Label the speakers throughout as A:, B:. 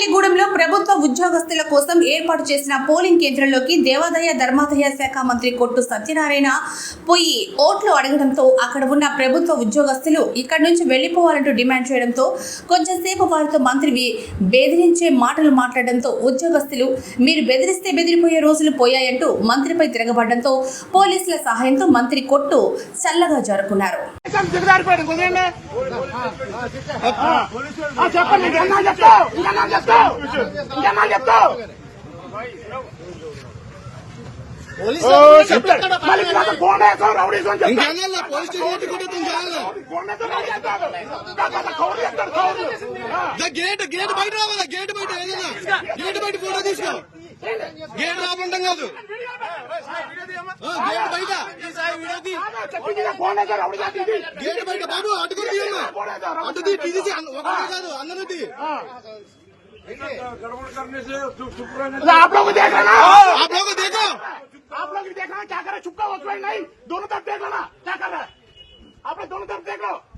A: తాడేపల్లిగూడెంలో ప్రభుత్వ ఉద్యోగస్తుల కోసం ఏర్పాటు చేసిన పోలింగ్ కేంద్రంలోకి దేవాదాయ ధర్మాదాయ శాఖ మంత్రి కొట్టు సత్యనారాయణ పోయి ఓట్లు అడగడంతో అక్కడ ఉన్న ప్రభుత్వ ఉద్యోగస్తులు ఇక్కడి నుంచి వెళ్ళిపోవాలంటూ డిమాండ్ చేయడంతో కొంచెంసేపు వారితో మంత్రి బెదిరించే మాటలు మాట్లాడడంతో ఉద్యోగస్తులు మీరు బెదిరిస్తే బెదిరిపోయే రోజులు పోయాయంటూ మంత్రిపై తిరగబడడంతో పోలీసుల సహాయంతో మంత్రి కొట్టు చల్లగా జరుపుకున్నారు
B: చెప్పండి. చెప్తావు ఇంకన్నా చెప్తావు
C: గేట్ గేట్ బయట రావాలా గేట్ బయట ఏదైనా గేట్ బయట ఫోటో తీసుకో గేట్ రాకుండా కాదు గేట్ బయట గేట్ బయట బాబు అటుకుని అటు తీసి ఒకటి కాదు गड़बड़ करने से
B: आप लोग देख लेना हाँ।
C: आप लोग देखो।
B: आप लोग भी देख रहे क्या कर रहे छुपका वो नहीं। दोनों तरफ़ देख लेना क्या कर रहा है? आप लोग दोनों तरफ़ देख लो।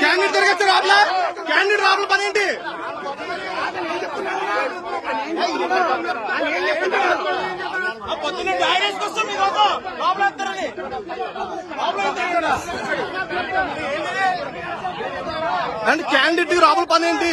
C: క్యాండిడేట్ తిరగచ్చు రాబలా క్యాండిడేట్ రాబల పని ఏంటి
D: పొద్దున్న డైరెక్ట్ వస్తాం మీ లోపల లోపల వస్తారని
C: అండ్ క్యాండిడేట్ రాబుల పని ఏంటి?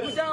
D: కూర్చో